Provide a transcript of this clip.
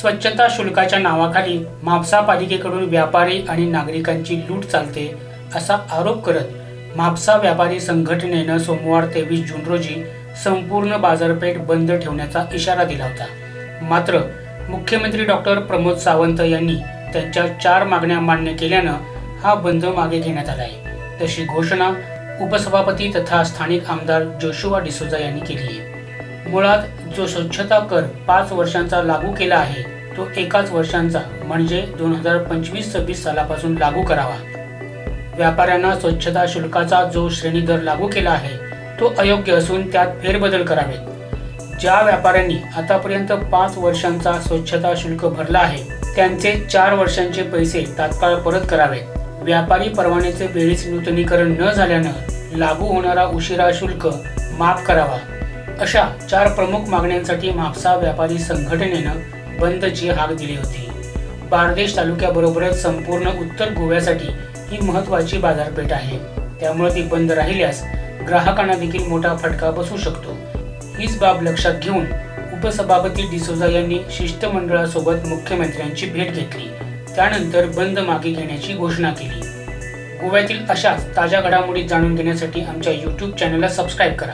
स्वच्छता शुल्काच्या नावाखाली म्हापसा पालिकेकडून व्यापारी आणि नागरिकांची लूट चालते असा आरोप करत म्हापसा व्यापारी संघटनेनं सोमवार तेवीस जून रोजी संपूर्ण बाजारपेठ बंद ठेवण्याचा इशारा दिला होता. मात्र मुख्यमंत्री डॉक्टर प्रमोद सावंत यांनी त्यांच्या चार मागण्या मान्य केल्यानं हा बंद मागे घेण्यात आला आहे तशी घोषणा उपसभापती तथा स्थानिक आमदार जोशुआ डिसोजा यांनी केली आहे. मुळात जो स्वच्छता कर पाच वर्षांचा लागू केला आहे तो एकाच वर्षांचा म्हणजे दोन हजार पंचवीस सव्वीस सालापासून लागू करावा. व्यापाऱ्यांना स्वच्छता शुल्काचा जो श्रेणी दर लागू केला आहे तो अयोग्य असून त्यात फेरबदल करावेत ज्या व्यापाऱ्यांनी आतापर्यंत पाच वर्षांचा स्वच्छता शुल्क भरला आहे त्यांचे चार वर्षांचे पैसे तात्काळ परत करावेत व्यापारी परवान्याचे वेळीच नूतनीकरण न झाल्यानं लागू होणारा उशिरा शुल्क माफ करावा. अशा चार प्रमुख मागण्यांसाठी म्हापसा व्यापारी संघटनेनं बंदची हाक दिली होती. बारदेश तालुक्याबरोबरच संपूर्ण उत्तर गोव्यासाठी ही महत्वाची बाजारपेठ आहे. त्यामुळे ती बंद राहिल्यास ग्राहकांना देखील मोठा फटका बसू शकतो. हीच बाब लक्षात घेऊन उपसभापती डिसोजा यांनी शिष्टमंडळासोबत मुख्यमंत्र्यांची भेट घेतली. त्यानंतर बंद मागे घेण्याची घोषणा केली. गोव्यातील अशाच ताज्या घडामोडी जाणून घेण्यासाठी आमच्या यूट्यूब चॅनलला सबस्क्राईब करा.